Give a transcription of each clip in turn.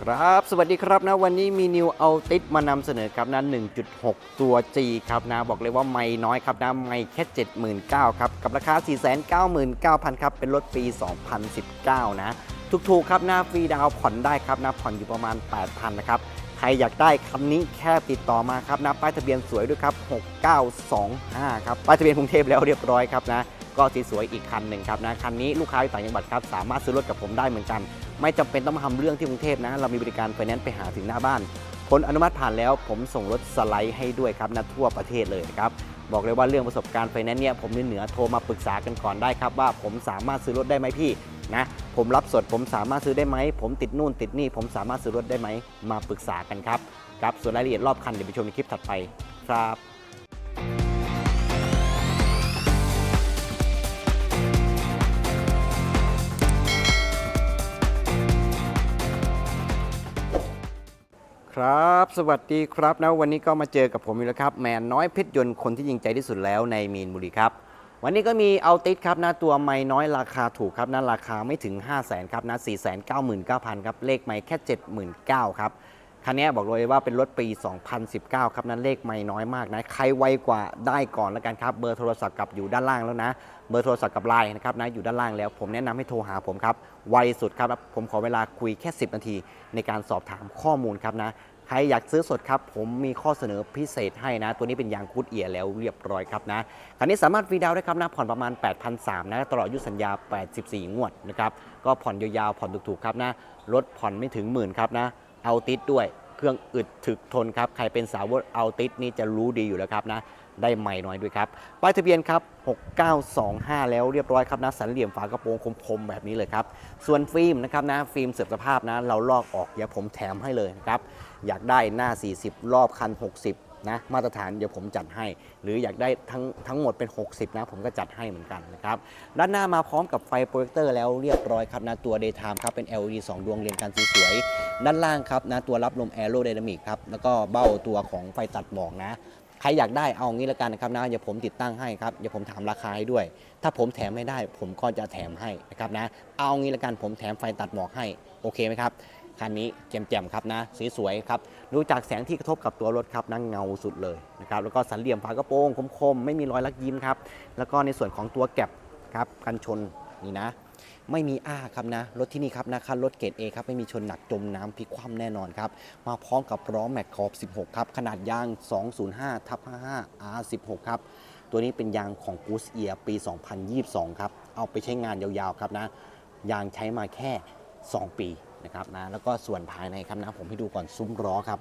ครับสวัสดีครับนะวันนี้มีนิวเอาติดมานำเสนอครับนะ1.6 ตัว G ครับนะบอกเลยว่าไม่น้อยครับนะไม่แค่ 79,000ครับกับราคา 499,000ครับเป็นรถปี 2019 นะถูกๆครับนะฟรีดาวผ่อนได้ครับนะผ่อนอยู่ประมาณ 8,000นะครับ ใครอยากได้คันนี้แค่ติดต่อมาครับนะป้ายทะเบียนสวยด้วยครับ 6925 ครับป้ายทะเบียนกรุงเทพแล้วเรียบร้อยครับนะก็สีสวยอีกคันหนึ่งครับนะคันนี้ลูกค้าต่างจังหวัดครับสามารถซื้อรถกับผมได้เหมือนกัน ไม่จำเป็นต้องมาทำเรื่องที่กรุงเทพนะ เรามีบริการไฟแนนซ์ไปหาถึงหน้าบ้านผลอนุมัติผ่านแล้วผมส่งรถสไลด์ให้ด้วยครับนะทั่วประเทศเลยนะครับบอกเลยว่าเรื่องประสบการณ์ไฟแนนซ์เนี่ยผมเหนือโทรมาปรึกษากันก่อนได้ครับว่าผมสามารถซื้อรถได้ไหมพี่ นะผมรับสดผมสามารถซื้อได้ไหม ผมติดนู่นติดนี่ ผมสามารถซื้อรถได้ไหม มาปรึกษากันครับ ครับ ส่วนรายละเอียดรอบคันเดี๋ยวไปชมในคลิปถัดไปครับครับ สวัสดีครับนะวันนี้ก็มาเจอกับผมอีกแล้วครับ แมนน้อยเพชรยนต์คนที่ยิงใจที่สุดแล้วในมีนบุรีครับ วันนี้ก็มีเอาติดครับนะตัวไม่น้อยราคาถูกครับนะราคาไม่ถึง 5 0 0 0 0นครับนะ4 9 9 0 0 0ครับเลขไม่แค่ 79,000ครับคันนี้บอกเลยว่าเป็นรถปี 2019 ครับนั้นเลขไม่น้อยมากนะใครไวกว่าได้ก่อนแล้วกันครับ เบอร์โทรศัพท์กับอยู่ด้านล่างแล้วนะ เบอร์โทรศัพท์กับไลน์นะครับนะอยู่ด้านล่างแล้ว ผมแนะนำให้โทรหาผมครับไวสุดครับ ผมขอเวลาคุยแค่ 10 นาที ในการสอบถามข้อมูลครับนะ ใครอยากซื้อสดครับ ผมมีข้อเสนอพิเศษให้นะ ตัวนี้เป็นยางคูดเอียร์แล้วเรียบร้อยครับนะคันนี้สามารถฟรีดาวได้ครับนะผ่อนประมาณ 8,300นะตลอดอายุสัญญา 84 งวดนะครับก็ผ่อนยาวๆผ่อนถูกๆครับนะรถผ่อนไม่ถึงหมื่นครับนะเอาติดด้วย เครื่องอึดถึกทนครับใครเป็นสาวกเอาติดนี่จะรู้ดีอยู่แล้วครับนะ ได้ใหม่หน้อยด้วยครับป้ายทะเบียนครับ 6925 แล้วเรียบร้อยครับนะสันเหลี่ยมฝากระโปรงคมๆแบบนี้เลยครับ ส่วนฟิล์มนะครับนะฟิล์มเสื่อมสภาพนะ เราลอกออกเดี๋ยวผมแถมให้เลยนะครับ อยากได้หน้า 40 รอบคัน 60นะมาตรฐานเดี๋ยวผมจัดให้ หรืออยากได้ทั้งทั้งหมดเป็น 60 นะ ผมก็จัดให้เหมือนกันนะครับด้านหน้ามาพร้อมกับไฟโปรเจคเตอร์แล้วเรียบร้อยครับนะตัว Daytime ครับเป็น LED 2 ดวงเรียงกันสวยๆด้านล่างครับนะตัวรับลม Aerodynamic ครับแล้วก็เบ้าตัวของไฟตัดหมอกนะ ใครอยากได้เอางี้ล้วกันนะครับนะเดี๋ยวผมติดตั้งให้ครับเดี๋ยวผมถามราคาให้ด้วย ถ้าผมแถมไม่ได้ ผมก็จะแถมให้นะครับนะ เอางี้ล้วกันผมแถมไฟตัดหมอกให้โอเคไหมครับคันนี้แจ่มๆครับนะสีสวยครับดูจากแสงที่กระทบกับตัวรถครับนั่งเงาสุดเลยนะครับแล้วก็สันเหลี่ยมฝากระโปรงคมๆไม่มีรอยลักยิ้มครับแล้วก็ในส่วนของตัวแก็บครับกันชนนี่นะ ไม่มีอ้าครับนะ รถที่นี่ครับนะคันรถเกรด A ครับไม่มีชนหนักจมน้ำพลิกคว่ำแน่นอนครับมาพร้อมกับล้อแม็กขอบ 16 ครับ ขนาดยาง 205ทับ55 R16 ครับตัวนี้เป็นยางของ Goose Ear ปี 2022 ครับ เอาไปใช้งานยาวๆครับนะ ยางใช้มาแค่ 2 ปีนะครับนะ แล้วก็ส่วนภายในครับนะ ผมให้ดูก่อนซุ้มล้อครับ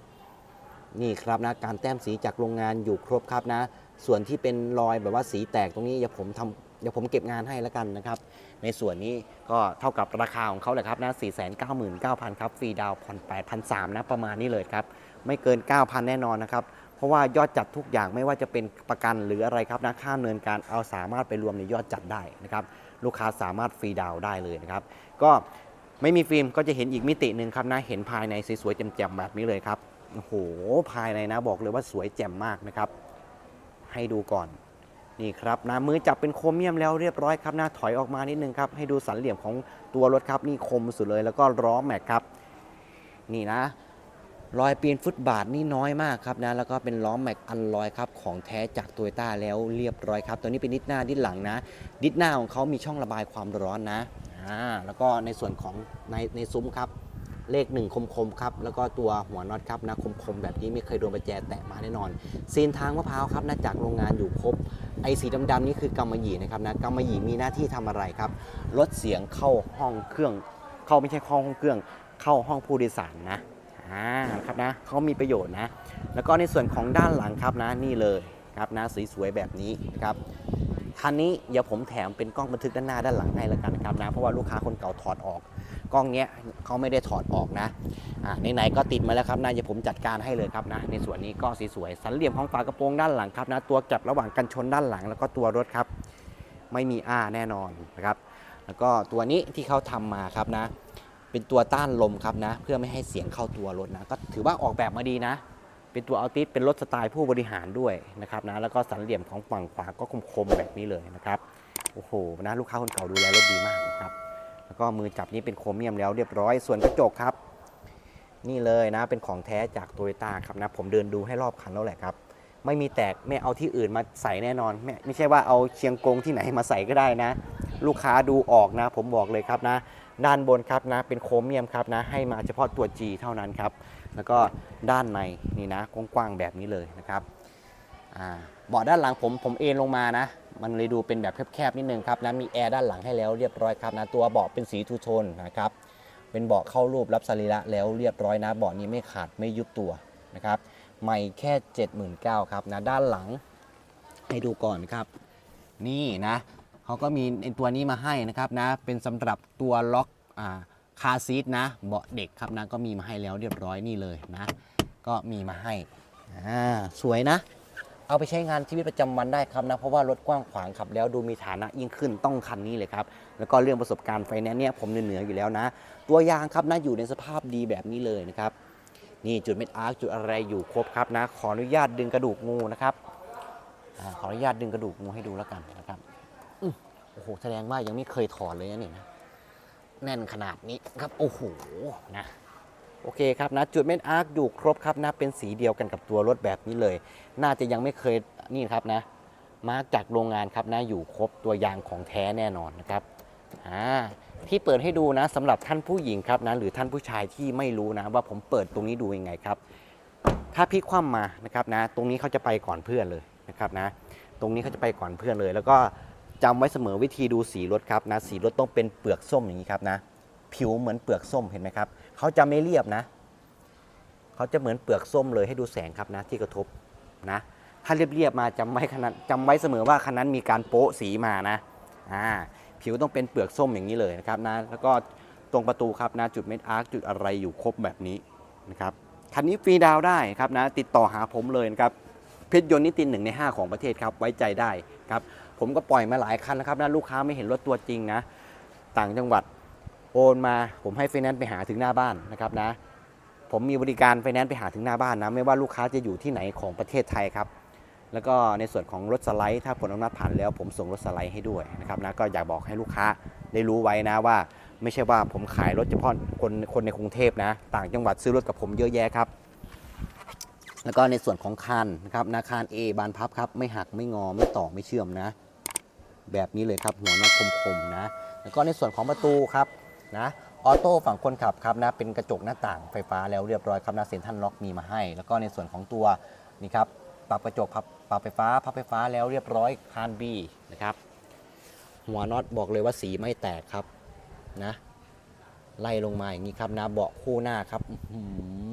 นี่ครับนะ การแต้มสีจากโรงงานอยู่ครบครับนะ ส่วนที่เป็นรอยแบบว่าสีแตกตรงนี้เดี๋ยวผมทำ เดี๋ยวผมเก็บงานให้แล้วกันนะครับ ในส่วนนี้ก็เท่ากับราคาของเขาเลยครับนะ499,000ครับฟรีดาวผ่อน8,300นะประมาณนี้เลยครับ ไม่เกิน 9,000 แน่นอนนะครับ เพราะว่ายอดจัดทุกอย่างไม่ว่าจะเป็นประกันหรืออะไรครับนะค่าเนินการเอาสามารถไปรวมในยอดจัดได้นะครับลูกค้าสามารถฟรีดาวได้เลยนะครับ ก็ไม่มีฟิล์มก็จะเห็นอีกมิติหนึ่งครับนะเห็นภายในสวยๆแจ่มๆแบบนี้เลยครับโอ้โหภายในนะบอกเลยว่าสวยแจ่มมากนะครับ ให้ดูก่อน นี่ครับนะมือจับเป็นโครเมียมแล้วเรียบร้อยครับนะถอยออกมานิดนึงครับให้ดูสันเหลี่ยมของตัวรถครับนี่คมสุดเลยแล้วก็ล้อแม็กครับ นี่นะรอยปีนฟุตบาทนี่น้อยมากครับนะแล้วก็เป็นล้อแม็กอันลอยครับของแท้จากโตโยต้าแล้วเรียบร้อยครับ ตัวนี้เป็นดิสหน้าดิสหลังนะ ดิสหน้าของเขามีช่องระบายความร้อนนะอ่าแล้วก็ในส่วนของในในซุ้มครับ เลขหนึ่งคมๆครับแล้วก็ตัวหัวน็อตครับนะคมๆแบบนี้ไม่เคยโดนประแจแตะมาแน่นอนซีนทางมะพร้าวครับนะจากโรงงานอยู่ครบ ไอ้สีดำๆนี่คือกำมะหยี่นะครับนะกำมะหยี่มีหน้าที่ทำอะไรครับลดเสียงเข้าห้องเครื่อง เข้าไม่ใช่เข้าห้องเครื่อง เข้าห้องผู้โดยสารนะอ่าครับนะเขามีประโยชน์นะ แล้วก็ในส่วนของด้านหลังครับนะนี่เลยครับนะสวยๆแบบนี้นะครับคันนี้เดี๋ยวผมแถมเป็นกล้องบันทึกด้านหน้าด้านหลังให้แล้วกันนะครับนะเพราะว่าลูกค้าคนเก่าถอดออก กล้องเนี้ยเขาไม่ได้ถอดออกนะอ่าไหนๆก็ติดมาแล้วครับนะเดี๋ยวผมจัดการให้เลยครับนะ ในส่วนนี้ก็สีสวยสันเหลี่ยมของฝากระโปรงด้านหลังครับนะตัวแก็บระหว่างกันชนด้านหลัง แล้วก็ตัวรถครับ ไม่มีอ้าแน่นอนนะครับ แล้วก็ตัวนี้ที่เขาทำมาครับนะ เป็นตัวต้านลมครับนะ เพื่อไม่ให้เสียงเข้าตัวรถนะ ก็ถือว่าออกแบบมาดีนะเป็นตัวอัลติสเป็นรถสไตล์ผู้บริหารด้วยนะครับนะแล้วก็สันเหลี่ยมของฝั่งขวาก็คมๆแบบนี้เลยนะครับโอ้โหนะลูกค้าคนเก่าดูแลรถดีมากนะครับ แล้วก็มือจับนี่เป็นโครเมียมแล้วเรียบร้อย ส่วนกระจกครับ นี่เลยนะเป็นของแท้จากโตโยต้าครับนะผมเดินดูให้รอบคันแล้วแหละครับ ไม่มีแตกไม่เอาที่อื่นมาใส่แน่นอน ไม่ไม่ใช่ว่าเอาเชียงกงที่ไหนมาใส่ก็ได้นะ ลูกค้าดูออกนะ ผมบอกเลยครับนะ ด้านบนครับนะเป็นโครเมียมครับนะ ให้มาเฉพาะตัว G เท่านั้นครับแล้วก็ด้านในนี่นะกว้างๆแบบนี้เลยนะครับอ่า เบาะด้านหลังผมผมเอนลงมานะ มันเลยดูเป็นแบบแคบๆนิดนึงครับนะมีแอร์ด้านหลังให้แล้วเรียบร้อยครับนะตัวเบาะเป็นสีทูโทนนะครับเป็นเบาะเข้ารูปรับสรีระแล้วเรียบร้อยนะเบาะนี้ไม่ขาดไม่ยุบตัวนะครับใหม่แค่ 79,000ครับนะด้านหลังให้ดูก่อนครับ นี่นะเขาก็มีตัวนี้มาให้นะครับนะเป็นสำหรับตัวล็อกอ่าคาซีทนะเบาะเด็กครับนะก็มีมาให้แล้วเรียบร้อยนี่เลยนะ ก็มีมาให้อ่าสวยนะ เอาไปใช้งานชีวิตประจำวันได้ครับนะเพราะว่ารถกว้างขวางขับ แล้วดูมีฐานะยิ่งขึ้นต้องคันนี้เลยครับแล้วก็เรื่องประสบการณ์ไฟแนนซ์เนี่ยผมเหนืออยู่แล้วนะ ตัวยางครับนะอยู่ในสภาพดีแบบนี้เลยนะครับนี่จุดเม็ดอาร์คจุดอะไรอยู่ครบครับนะ ขออนุญาตดึงกระดูกงูนะครับอขออนุญาตดึงกระดูกงูให้ดูแล้วกันนะครับอโอ้โหแสดงว่ายังไม่เคยถอดเลยนะนี่นะแน่นขนาดนี้ครับโอ้โหนะ โอเคครับนะจุดเม็ดอาร์คอยู่ครบครับนะเป็นสีเดียวกันกับตัวรถแบบนี้เลย น่าจะยังไม่เคยนี่ครับนะ มาร์กจากโรงงานครับนะอยู่ครบตัวยางของแท้แน่นอนนะครับอ่าที่เปิดให้ดูนะสำหรับท่านผู้หญิงครับนะหรือท่านผู้ชายที่ไม่รู้นะว่าผมเปิดตรงนี้ดูยังไงครับ ถ้าพลิกคว่ำมานะครับนะ ตรงนี้เขาจะไปก่อนเพื่อนเลยนะครับนะ ตรงนี้เขาจะไปก่อนเพื่อนเลย แล้วก็จำไว้เสมอวิธีดูสีรถครับนะสีรถต้องเป็นเปลือกส้มอย่างนี้ครับนะ ผิวเหมือนเปลือกส้มเห็นไหมครับ เขาจะไม่เรียบนะ เขาจะเหมือนเปลือกส้มเลยให้ดูแสงครับนะ ที่กระทบนะ ถ้าเรียบๆมาจำไว้ขนาดจำไว้เสมอว่าคันนั้นมีการโป๊ะสีมานะอ่าผิวต้องเป็นเปลือกส้มอย่างนี้เลยนะครับนะ แล้วก็ตรงประตูครับนะจุดเม็ดอาร์คจุดอะไรอยู่ครบแบบนี้นะครับคันนี้ฟรีดาวได้ครับนะ ติดต่อหาผมเลยนะครับเพชรยนต์นิตินหนึ่งใน 5 ของประเทศครับไว้ใจได้ครับผมก็ปล่อยมาหลายคันนะครับนะลูกค้าไม่เห็นรถตัวจริงนะ ต่างจังหวัด โอนมาผมให้ไฟแนนซ์ไปหาถึงหน้าบ้านนะครับนะ ผมมีบริการไฟแนนซ์ไปหาถึงหน้าบ้านนะไม่ว่าลูกค้าจะอยู่ที่ไหนของประเทศไทยครับ แล้วก็ในส่วนของรถสไลด์ ถ้าผลอนุมัติผ่านแล้วผมส่งรถสไลด์ให้ด้วยนะครับนะก็อยากบอกให้ลูกค้าได้รู้ไว้นะว่า ไม่ใช่ว่าผมขายรถเฉพาะคนคนในกรุงเทพนะ ต่างจังหวัดซื้อรถกับผมเยอะแยะครับ แล้วก็ในส่วนของคานนะครับนะคาน A บานพับครับไม่หักไม่งอไม่ต่อไม่เชื่อมนะ แบบนี้เลยครับหัวน็อตคมๆนะ แล้วก็ในส่วนของประตูครับ นะออโต้ฝั่งคนขับครับนะเป็นกระจกหน้าต่างไฟฟ้าแล้วเรียบร้อยครับนะเซ็นทรัลล็อกมีมาให้ แล้วก็ในส่วนของตัวนี่ครับปรับกระจกพับปรับไฟฟ้าพับไฟฟ้าแล้วเรียบร้อยคานบีนะครับหัวน็อตบอกเลยว่าสีไม่แตกครับนะไล่ลงมาอย่างนี้ครับนะเบาะคู่หน้าครับหื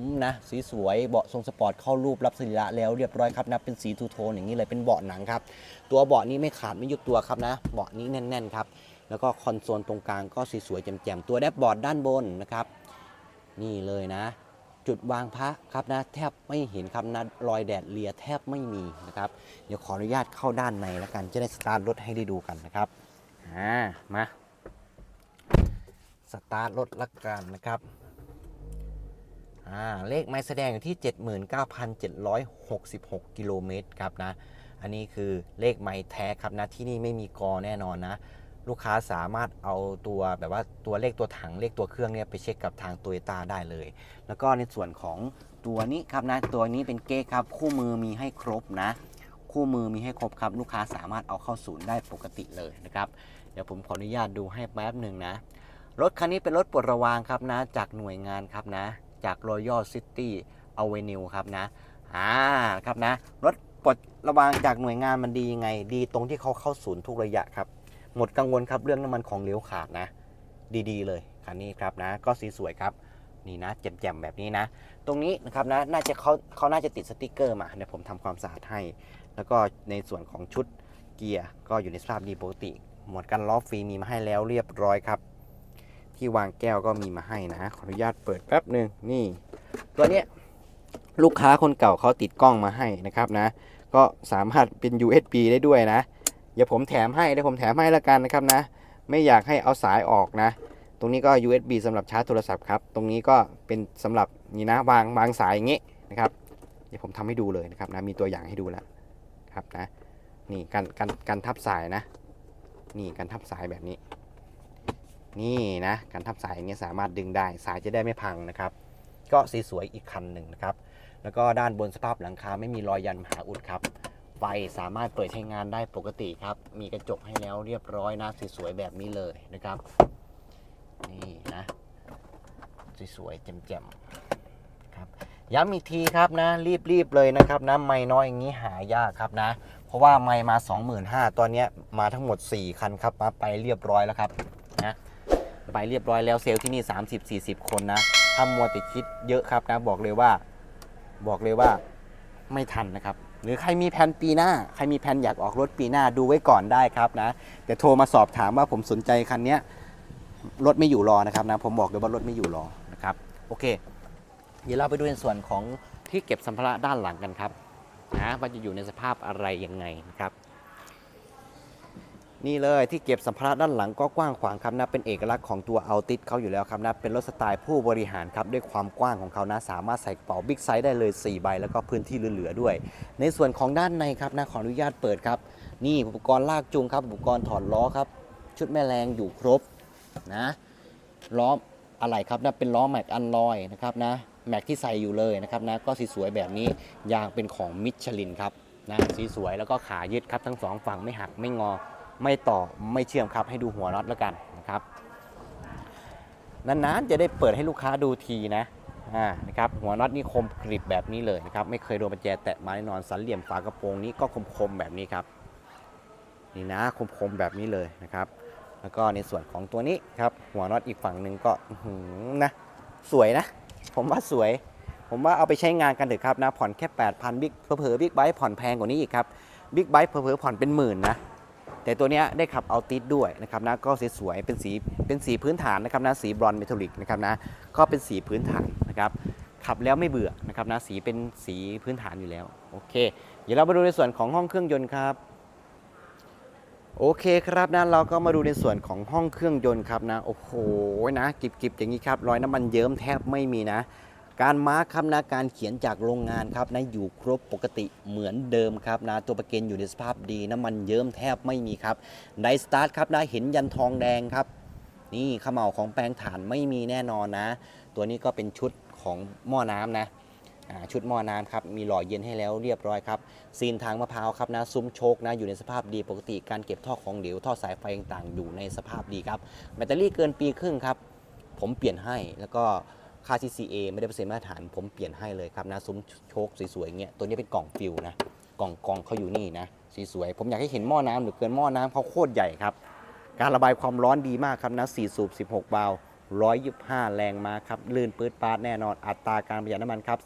อนะสีสวยเบาะทรงสปอร์ตเข้ารูปรับสรีระแล้วเรียบร้อยครับนะเป็นสีทูโทนอย่างนี้เลยเป็นเบาะหนังครับ ตัวเบาะนี้ไม่ขาดไม่ยุบตัวครับนะ เบาะนี้แน่น ๆ ครับ แล้วก็คอนโซลตรงกลางก็สวยๆแจ่มๆตัวแดชบอร์ดด้านบนนะครับ นี่เลยนะ จุดวางพระครับนะแทบไม่เห็นครับนะรอยแดดเลียแทบไม่มีนะครับ เดี๋ยวขออนุญาตเข้าด้านในแล้วกันจะได้สตาร์ทรถให้ได้ดูกันนะครับอ่ามาสตาร์ทรถละกันนะครับอ่าเลขไม้แสดงอยู่ที่ 79,766 กิโลเมตรครับนะ อันนี้คือเลขไม้แท้ครับนะ ที่นี่ไม่มีกอแน่นอนนะ ลูกค้าสามารถเอาตัวแบบว่าตัวเลขตัวถังเลขตัวเครื่องเนี่ยไปเช็คกับทางโตโยต้าได้เลย แล้วก็ในส่วนของตัวนี้ครับนะตัวนี้เป็นเก๊ครับ คู่มือมีให้ครบนะ คู่มือมีให้ครบครับ ลูกค้าสามารถเอาเข้าศูนย์ได้ปกติเลยนะครับเดี๋ยวผมขออนุญาตดูให้แป๊บหนึ่งนะ รถคันนี้เป็นรถปลดระวางครับนะ จากหน่วยงานครับนะ จาก Royal City Avenue ครับนะอ่าครับนะ รถปลดระวางจากหน่วยงานมันดียังไง ดีตรงที่เขาเข้าศูนย์ทุกระยะครับ หมดกังวลครับเรื่องน้ำมันของเหลวขาดนะ ดีๆ เลยคันนี้ครับนะ ก็สีสวยครับนี่นะแจ่มๆแบบนี้นะ ตรงนี้นะครับนะน่าจะเขาเขาน่าจะติดสติกเกอร์มาเดี๋ยวผมทำความสะอาดให้ แล้วก็ในส่วนของชุดเกียร์ก็อยู่ในสภาพดีปกติ หมดกันล้อฟรีมีมาให้แล้วเรียบร้อยครับ ที่วางแก้วก็มีมาให้นะขออนุญาตเปิดแป๊บหนึ่งนี่ ตัวเนี้ยลูกค้าคนเก่าเขาติดกล้องมาให้นะครับนะ ก็สามารถเป็น USB ได้ด้วยนะ เดี๋ยวผมแถมให้เดี๋ยวผมแถมให้ล้วกันนะครับนะ ไม่อยากให้เอาสายออกนะ ตรงนี้ก็ USB สำหรับชาร์จโทรศัพท์ครับ ตรงนี้ก็เป็นสำหรับนี่นะวางวางสายอย่างงี้นะครับ เดี๋ยวผมทำให้ดูเลยนะครับนะ มีตัวอย่างให้ดูแล้วครับนะ นี่การการการทับสายนะ นี่การทับสายแบบนี้ นี่นะ การทับสายอย่างเงี้สามารถดึงได้ สายจะได้ไม่พังนะครับ ก็สีสวยอีกคันหนึ่งนะครับ แล้วก็ด้านบนสภาพหลังคาไม่มีรอยยันมหาอุดครับ ไฟสามารถเปิดใช้งานได้ปกติครับ มีกระจกให้แล้วเรียบร้อยนะสวยๆแบบนี้เลยนะครับ นี่นะสวยๆแจ่มๆครับย้ำอีกทีครับนะ รีบๆเลยนะครับนะไม่น้อยอย่างนี้หายากครับนะ เพราะว่าไม่มา 25,000ตอนนี้มาทั้งหมด 4 คันครับมาไปเรียบร้อยแล้วครับนะไปเรียบร้อยแล้วเซลล์ที่นี่ 30-40 คนนะถ้ามัวแต่คิดเยอะครับนะบอกเลยว่า บอกเลยว่าไม่ทันนะครับ หรือใครมีแผนปีหน้า ใครมีแผนอยากออกรถปีหน้าดูไว้ก่อนได้ครับนะเดี๋ยวโทรมาสอบถามว่าผมสนใจคันนี้รถไม่อยู่รอนะครับนะผมบอกเลยว่ารถไม่อยู่รอนะครับโอเค เดี๋ยวเราไปดูในส่วนของที่เก็บสัมภาระด้านหลังกันครับนะว่าจะอยู่ในสภาพอะไรยังไงนะครับ นี่เลยที่เก็บสัมภาระด้านหลังก็กว้างขวางครับนะเป็นเอกลักษณ์ของตัวเอาติสเขาอยู่แล้วครับนะเป็นรถสไตล์ผู้บริหารครับด้วยความกว้างของเขานะสามารถใส่กระเป๋าบิ๊กไซส์ได้เลย 4 ใบ แล้วก็พื้นที่เหลือๆด้วย ในส่วนของด้านในครับนะขออนุญาตเปิดครับ นี่อุปกรณ์ลากจูงครับอุปกรณ์ถอดล้อครับชุดแม่แรงอยู่ครบนะล้ออะไรครับนะเป็นล้อแม็กอันลอยนะครับนะแม็กที่ใส่อยู่เลยนะครับนะก็สีสวยแบบนี้ยางเป็นของมิชลินครับนะสีสวยแล้วก็ขายึดครับทั้งสองฝั่งไม่หักไม่งอ ไม่ต่อไม่เชื่อมครับให้ดูหัวน็อตแล้วกันนะครับนานๆจะได้เปิดให้ลูกค้าดูทีนะอ่านะครับหัวน็อตนี่คมกริบแบบนี้เลยนะครับไม่เคยโดนประแจแตะมาแน่นอนสันเหลี่ยมฝากระโปรงนี้ก็คมๆแบบนี้ครับนี่นะคมๆแบบนี้เลยนะครับแล้วก็ในส่วนของตัวนี้ครับหัวน็อตอีกฝั่งหนึ่งก็หือนะสวยนะ ผมว่าสวย ผมว่าเอาไปใช้งานกันเถอะครับนะผ่อนแค่ 8,000บิ๊กเผลอบิ๊กไบค์ผ่อนแพงกว่านี้อีกครับบิ๊กไบค์เผลอผ่อนเป็นหมื่นนะ แต่ตัวนี้ได้ขับเอาติดด้วยนะครับนะก็สวยๆเป็นสีเป็นสีพื้นฐานนะครับนะสีบรอนเมทัลลิกนะครับนะก็เป็นสีพื้นฐานนะครับขับแล้วไม่เบื่อนะครับนะสีเป็นสีพื้นฐานอยู่แล้วโอเค เดี๋ยวเรามาดูในส่วนของห้องเครื่องยนต์ครับโอเคครับนะเราก็มาดูในส่วนของห้องเครื่องยนต์ครับนะโอ้โหนะกิบๆอย่างนี้ครับรอยน้ำมันเยิ้มแทบไม่มีนะ การมาร์คครับนะการเขียนจากโรงงานครับนะอยู่ครบปกติเหมือนเดิมครับนะตัวประกันอยู่ในสภาพดีน้ำมันเยิ้มแทบไม่มีครับไดสตาร์ทครับนะเห็นยันทองแดงครับ นี่ขมเหลาของแปลงฐานไม่มีแน่นอนนะ ตัวนี้ก็เป็นชุดของหม้อน้ำนะชุดหม้อน้ำครับ มีหล่อเย็นให้แล้วเรียบร้อยครับ ซีนทางมะพร้าวครับนะ ซุ้มโชคนะ อยู่ในสภาพดีปกติ การเก็บท่อของเหลว ท่อสายไฟต่างๆ อยู่ในสภาพดีครับ แบตเตอรี่เกินปีครึ่งครับ ผมเปลี่ยนให้ แล้วก็ ค่า TCA ไม่ได้เปอร์เซ็นต์มาตรฐาน ผมเปลี่ยนให้เลยครับนะซุ้มโชคสวยๆเงี้ย ตัวนี้เป็นกล่องฟิลนะ กล่องกล่องเขาอยู่นี่นะสีสวย ผมอยากให้เห็นหม้อน้ำหรือเกินหม้อน้ำเขาโคตรใหญ่ครับ การระบายความร้อนดีมากครับนะ4สูบ 16 บาล์ว125 แรงมาครับ ลื่นปื๊ดปาดแน่นอน อัตราการประหยัดน้ำมันครับ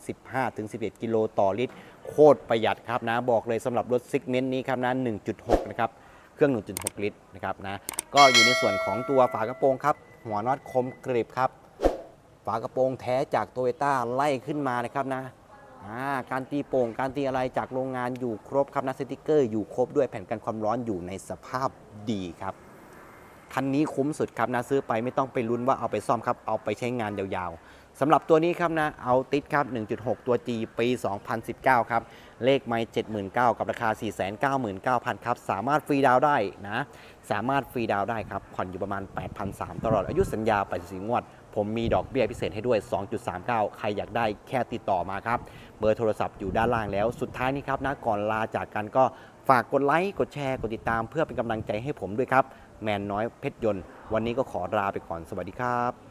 15-11 กิโลต่อลิตร โคตรประหยัดครับนะ บอกเลยสำหรับรถซิกเมนต์นี้ครับนะ 1.6 นะครับ เครื่อง 1.6 ลิตรนะครับนะ ก็อยู่ในส่วนของตัวฝากระโปรงครับ หัวน็อตคมกริบครับากระโปรงแท้จากโตโยต้าไล่ขึ้นมานะครับนะาการตีโป่งการตีอะไรจากโรงงานอยู่ครบครับนะสติกเกอร์อยู่ครบด้วยแผ่นกันความร้อนอยู่ในสภาพดีครับคันนี้คุ้มสุดครับนะซื้อไปไม่ต้องไปลุ้นว่าเอาไปซ่อมครับเอาไปใช้งานยาวๆสำหรับตัวนี้ครับนะเอาติดครับ 1.6 ตัว G ปี 2019 ครับเลขไม่79,000 กับราคา 499,000 ครับ สามารถฟรีดาวได้นะ สามารถฟรีดาวได้ครับผ่อนอยู่ประมาณ 8,300 ตลอดอายุสัญญาไปสีงวด ผมมีดอกเบี้ยพิเศษให้ด้วย 2.39 ใครอยากได้แค่ติดต่อมาครับ เบอร์โทรศัพท์อยู่ด้านล่างแล้ว สุดท้ายนี้ครับนะก่อนลาจากกันก็ฝากกดไลค์ กดแชร์ กดติดตามเพื่อเป็นกำลังใจให้ผมด้วยครับ แมนน้อยเพชรยนต์ วันนี้ก็ขอลาไปก่อน สวัสดีครับ